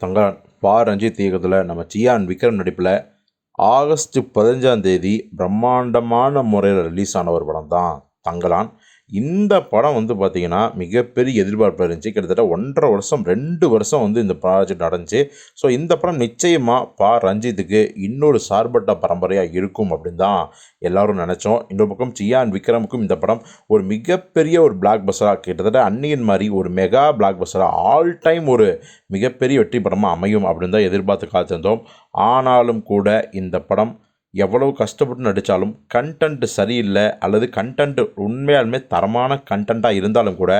தங்க பா ரஞ்சித் இயக்கத்தில் நம்ம சியான் விக்ரம் நடிப்பில் ஆகஸ்ட் பதினஞ்சாம் தேதி பிரம்மாண்டமான முறையில் ரிலீஸ் ஆன ஒரு படம் தான் தங்கலான். இந்த படம் வந்து பார்த்திங்கன்னா மிகப்பெரிய எதிர்பார்ப்பு இருந்துச்சு. கிட்டத்தட்ட ஒன்றரை வருஷம் ரெண்டு வருஷம் வந்து இந்த ப்ராஜெக்ட் நடந்துச்சு. ஸோ இந்த படம் நிச்சயமாக பா. ரஞ்சித்துக்கு இன்னொரு சார்பட்ட பரம்பரையாக இருக்கும் அப்படின்னு தான் எல்லாரும் நினச்சோம். இன்னொரு பக்கம் சியான் விக்ரமுக்கும் இந்த படம் ஒரு மிகப்பெரிய ஒரு பிளாக் பஸ்டராக கிட்டத்தட்ட அன்னியன் மாதிரி ஒரு மெகா பிளாக் பஸ்டராக ஆல் டைம் ஒரு மிகப்பெரிய வெற்றி படமாக அமையும் அப்படின்னு தான் எதிர்பார்த்து காத்திருந்தோம். ஆனாலும் கூட இந்த படம் எவ்வளவு கஷ்டப்பட்டு நடித்தாலும் கண்டென்ட் சரியில்லை அல்லது கண்டென்ட் உண்மையாலுமே தரமான கண்டென்ட்டாக இருந்தாலும் கூட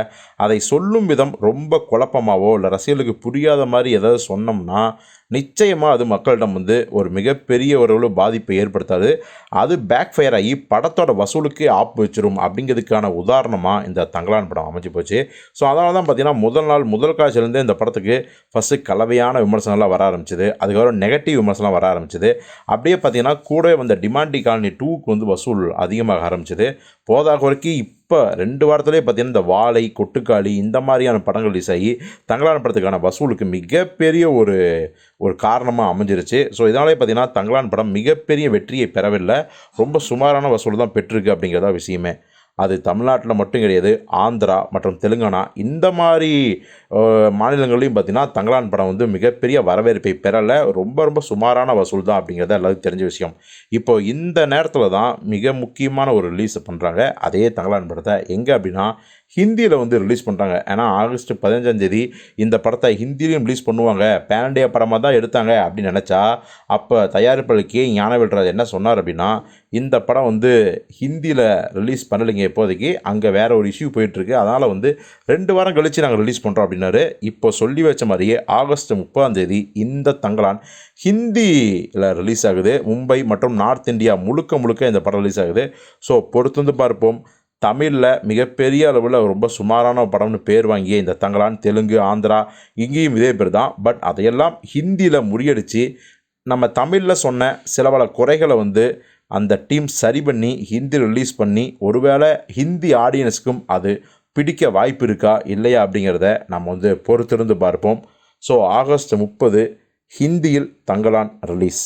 அதை சொல்லும் விதம் ரொம்ப குழப்பமாவோ இல்லை ரசிகர்களுக்கு புரியாத மாதிரி ஏதாவது சொன்னோம்னா நிச்சயமாக அது மக்களிடம் வந்து ஒரு மிகப்பெரிய ஒரு பாதிப்பை ஏற்படுத்தாது. அது பேக் ஃபயர் ஆகி படத்தோட வசூலுக்கே ஆப் வச்சிரும் அப்படிங்கிறதுக்கான உதாரணமாக இந்த தங்கலான் படம் அமைஞ்சு போச்சு. ஸோ அதனால தான் பார்த்தீங்கன்னா முதல் நாள் முதல் காட்சியிலேருந்து இந்த படத்துக்கு ஃபஸ்ட்டு கலவையான விமர்சனங்கள்லாம் வர ஆரம்பிச்சது. அதுக்கப்புறம் நெகட்டிவ் விமர்சனம் வர ஆரம்பிச்சது. அப்படியே பார்த்திங்கன்னா கூடவே வந்த டிமாண்டி காலனி டூக்கு வந்து வசூல் அதிகமாக ஆரம்பிச்சது. போதா குறைக்கு இப்போ ரெண்டு வாரத்திலே பார்த்தீங்கன்னா இந்த வாழை கொட்டுக்காளி இந்த மாதிரியான படங்கள் ரிலீஸ் ஆகி தங்களான் படத்துக்கான வசூலுக்கு மிகப்பெரிய ஒரு ஒரு காரணமாக அமைஞ்சிருச்சு. ஸோ இதனாலே பார்த்தீங்கன்னா தங்களான் படம் மிகப்பெரிய வெற்றியை பெறவில்லை. ரொம்ப சுமாரான வசூல் தான் பெற்றிருக்கு அப்படிங்கிறதா விஷயமே. அது தமிழ்நாட்டில் மட்டும் கிடையாது ஆந்திரா மற்றும் தெலுங்கானா இந்த மாதிரி அஹ், மாநிலங்கள்லையும் பார்த்தீங்கன்னா தங்கலான் படம் வந்து மிகப்பெரிய வரவேற்பை பெறலை. ரொம்ப ரொம்ப சுமாரான வசூல் தான் அப்படிங்கிறது எல்லாருக்கும் தெரிஞ்ச விஷயம். இப்போது இந்த நேரத்தில் தான் மிக முக்கியமான ஒரு ரிலீஸ் பண்ணுறாங்க அதே தங்கலான் படத்தை. எங்கே அப்படின்னா ஹிந்தியில் வந்து ரிலீஸ் பண்ணுறாங்க ஏன்னா ஆகஸ்ட் பதினஞ்சாம் தேதி இந்த படத்தை ஹிந்திலையும் ரிலீஸ் பண்ணுவாங்க. பேண்டிய படமாக தான் எடுத்தாங்க அப்படின்னு நினச்சா அப்போ தயாரிப்பாளர் கே. ஞானவேல்ராஜ் என்ன சொன்னார் அப்படின்னா இந்த படம் வந்து ஹிந்தியில் ரிலீஸ் பண்ணலைங்க. இப்போதைக்கு அங்கே வேற ஒரு இஷ்யூ போயிட்டுருக்கு. அதனால் வந்து ரெண்டு வாரம் கழித்து நாங்கள் ரிலீஸ் பண்ணுறோம் அப்படின்னாரு. இப்போ சொல்லி வச்ச மாதிரியே ஆகஸ்ட் முப்பதாம் தேதி இந்த தங்கலான் ஹிந்தியில் ரிலீஸ் ஆகுது. மும்பை மற்றும் நார்த் இந்தியா முழுக்க முழுக்க இந்த படம் ரிலீஸ் ஆகுது. ஸோ பொறுத்து வந்து பார்ப்போம். தமிழில் மிகப்பெரிய அளவில் ரொம்ப சுமாரான படம்னு பேர் வாங்கிய இந்த தங்கலான் தெலுங்கு ஆந்திரா இங்கேயும் இதே பேர் தான். பட் அதையெல்லாம் ஹிந்தியில் முறியடித்து நம்ம தமிழில் சொன்ன சில பல குறைகளை வந்து அந்த டீம் சரி பண்ணி ஹிந்தி ரிலீஸ் பண்ணி ஒருவேளை ஹிந்தி ஆடியன்ஸுக்கும் அது பிடிக்க வாய்ப்பு இருக்கா இல்லையா அப்படிங்கிறத நம்ம வந்து பொறுத்திருந்து பார்ப்போம். ஸோ ஆகஸ்ட் முப்பது ஹிந்தியில் தங்கலான் ரிலீஸ்